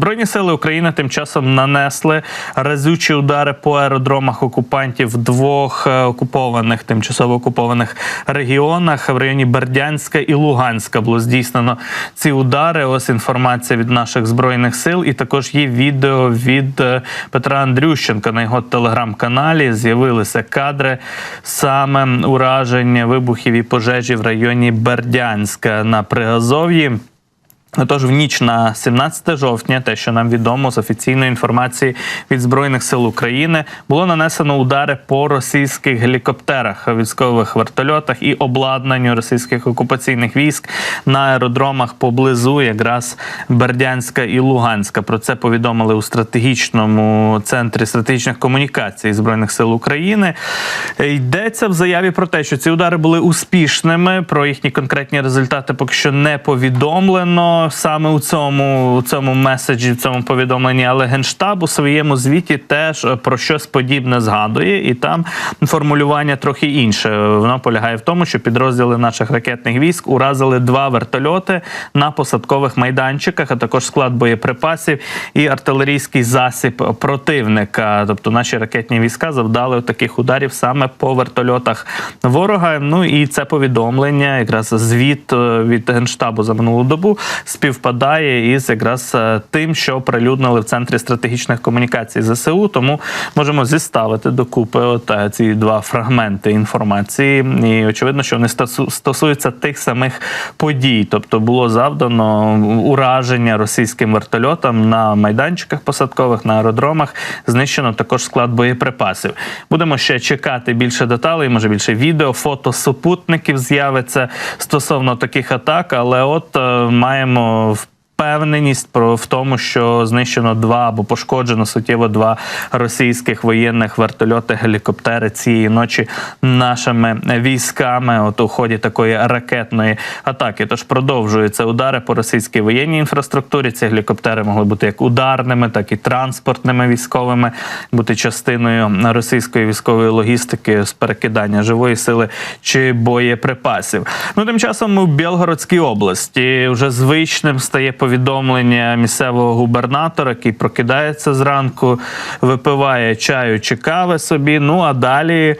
Збройні сили України тим часом нанесли разючі удари по аеродромах окупантів в двох е, окупованих, тимчасово окупованих регіонах в районі Бердянська і Луганська було здійснено ці удари. Ось інформація від наших збройних сил, і також є відео від е, Петра Андрющенка на його телеграм-каналі. З'явилися кадри саме ураження вибухів і пожежі в районі Бердянська на Приазов'ї. Тож в ніч на 17 жовтня, те, що нам відомо з офіційної інформації від збройних сил України, було нанесено удари по російських гелікоптерах, військових вертольотах і обладнанню російських окупаційних військ на аеродромах поблизу якраз Бердянська і Луганська. Про це повідомили у стратегічному центрі стратегічних комунікацій збройних сил України. Йдеться в заяві про те, що ці удари були успішними. Про їхні конкретні результати поки що не повідомлено саме у цьому у цьому меседжі, в цьому повідомленні, але генштаб у своєму звіті теж е, про щось подібне згадує, і там формулювання трохи інше. Воно полягає в тому, що підрозділи наших ракетних військ уразили два вертольоти на посадкових майданчиках, а також склад боєприпасів і артилерійський засіб противника. Тобто наші ракетні війська завдали таких ударів саме по вертольотах ворога. Ну і це повідомлення, якраз звіт е, від генштабу за минулу добу співпадає із якраз е, тим, що оприлюднили в центрі стратегічних комунікацій ЗСУ. Тому можемо зіставити докупи от е, ці два фрагменти інформації. І очевидно, що вони стосуються тих самих подій. Тобто було завдано ураження російським вертольотам на майданчиках посадкових, на аеродромах. Знищено також склад боєприпасів. Будемо ще чекати більше деталей, може більше відео, фото супутників з'явиться стосовно таких атак. Але от е, маємо впевненість про в тому, що знищено два або пошкоджено суттєво два російських воєнних вертольоти, гелікоптери цієї ночі нашими військами. От у ході такої ракетної атаки. Тож продовжуються удари по російській воєнній інфраструктурі. Ці гелікоптери могли бути як ударними, так і транспортними військовими, бути частиною російської військової логістики з перекидання живої сили чи боєприпасів. Ну тим часом у Білгородській області вже звичним стає повідомлення місцевого губернатора, який прокидається зранку, випиває чаю чи кави собі. Ну а далі.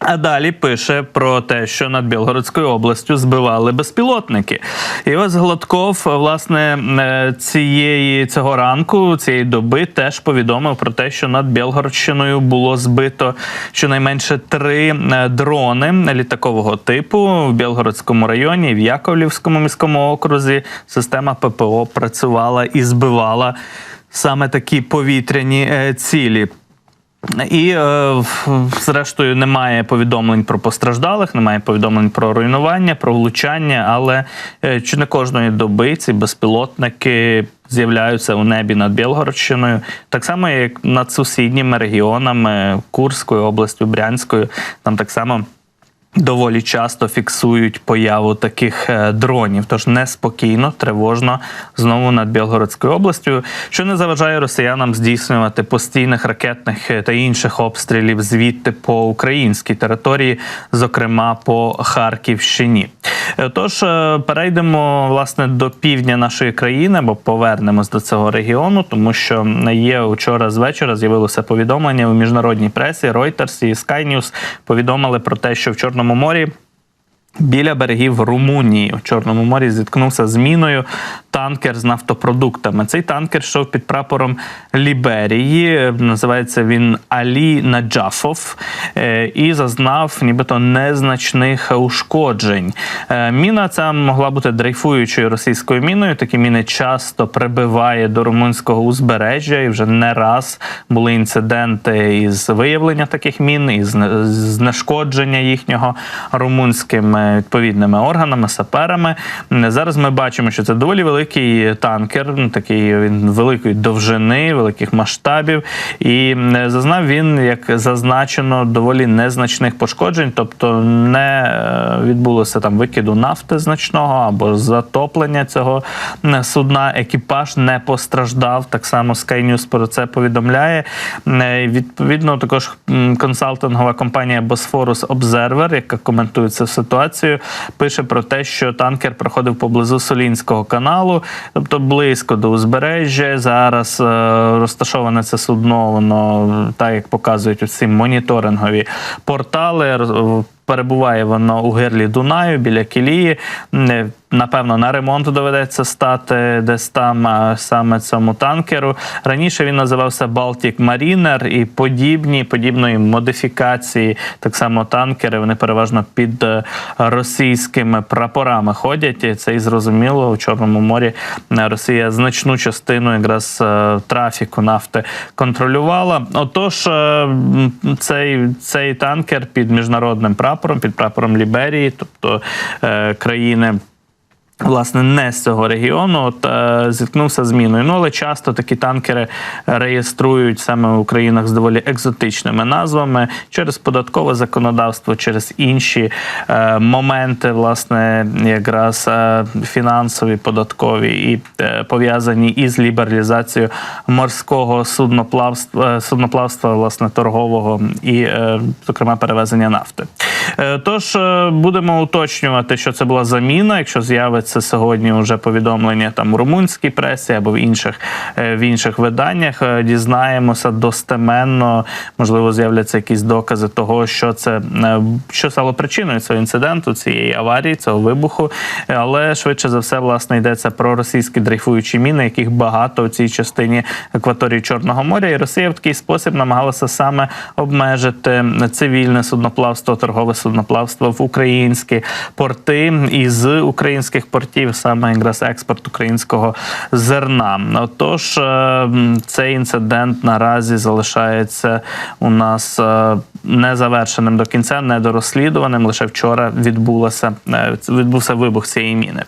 А далі пише про те, що над Білгородською областю збивали безпілотники. І ось Гладков, власне, е, цієї цього ранку, цієї доби, теж повідомив про те, що над Білгородщиною було збито щонайменше три е, дрони літакового типу в Білгородському районі, в Яковлівському міському окрузі. Система ППО працювала і збивала саме такі повітряні е, цілі. І е, зрештою немає повідомлень про постраждалих, немає повідомлень про руйнування, про влучання, але е, чи не кожної доби ці безпілотники з'являються у небі над Білгородщиною, так само як над сусідніми регіонами Курською областю, Брянською. Там так само. Доволі часто фіксують появу таких е, дронів, тож неспокійно, тривожно знову над Білгородською областю, що не заважає росіянам здійснювати постійних ракетних е, та інших обстрілів звідти по українській території, зокрема по Харківщині. Е, Тож перейдемо власне до півдня нашої країни, або повернемось до цього регіону, тому що є вчора з вечора з'явилося повідомлення у міжнародній пресі Reuters і Sky News повідомили про те, що в Чорному морі. Біля берегів Румунії у Чорному морі зіткнувся з міною танкер з нафтопродуктами. Цей танкер йшов під прапором Ліберії. Називається він Алі Наджафов е, і зазнав нібито незначних ушкоджень. Е, Міна ця могла бути дрейфуючою російською міною. Такі міни часто прибиває до румунського узбережжя, і вже не раз були інциденти із виявлення таких мін, із знешкодження їхнього румунськими відповідними органами, саперами. Зараз ми бачимо, що це доволі великий танкер, ну, такий він великої довжини, великих масштабів. І зазнав він, як зазначено, доволі незначних пошкоджень, тобто не е, відбулося там викиду нафти значного або затоплення цього е, судна. Екіпаж не постраждав. Так само Sky News про це повідомляє. Е, Відповідно, також консалтингова компанія Bosphorus Observer, яка коментує цю ситуацію, пише про те, що танкер проходив поблизу Солінського каналу, тобто близько до узбережжя. Зараз е, розташоване це судно, воно так як показують усі моніторингові портали. Перебуває воно у гирлі Дунаю біля Кілії. Напевно, на ремонт доведеться стати десь там саме цьому танкеру. Раніше він називався Baltic Mariner і подібні подібної модифікації, так само танкери. Вони переважно під е, російськими прапорами ходять. Це і зрозуміло у Чорному морі. е, Росія значну частину якраз е, трафіку нафти контролювала. Отож, цей, цей танкер під міжнародним прапором, під прапором Ліберії, тобто країни. Власне, не з цього регіону от, е, зіткнувся з міною. Ну, але часто такі танкери реєструють саме в Українах з доволі екзотичними назвами через податкове законодавство, через інші е, моменти, власне, якраз е, фінансові, податкові і е, пов'язані із лібералізацією морського судноплавства, е, судноплавства, власне, торгового і, е, зокрема, перевезення нафти. Е, Тож е, будемо уточнювати, що це була заміна, якщо з'явиться сьогодні вже повідомлення там у румунській пресі або в інших е, в інших виданнях. е, Дізнаємося достеменно, можливо, з'являться якісь докази того, що це е, що стало причиною цього інциденту, цієї аварії, цього вибуху. Але швидше за все, власне, йдеться про російські дрейфуючі міни, яких багато в цій частині акваторії Чорного моря. І Росія в такий спосіб намагалася саме обмежити цивільне судноплавство, торгове судноплавство в українські порти і з українських портів саме якраз експорт українського зерна. Тож е, цей інцидент наразі залишається у нас е, незавершеним до кінця, недорозслідуваним. Лише вчора відбулося е, відбувся вибух цієї міни.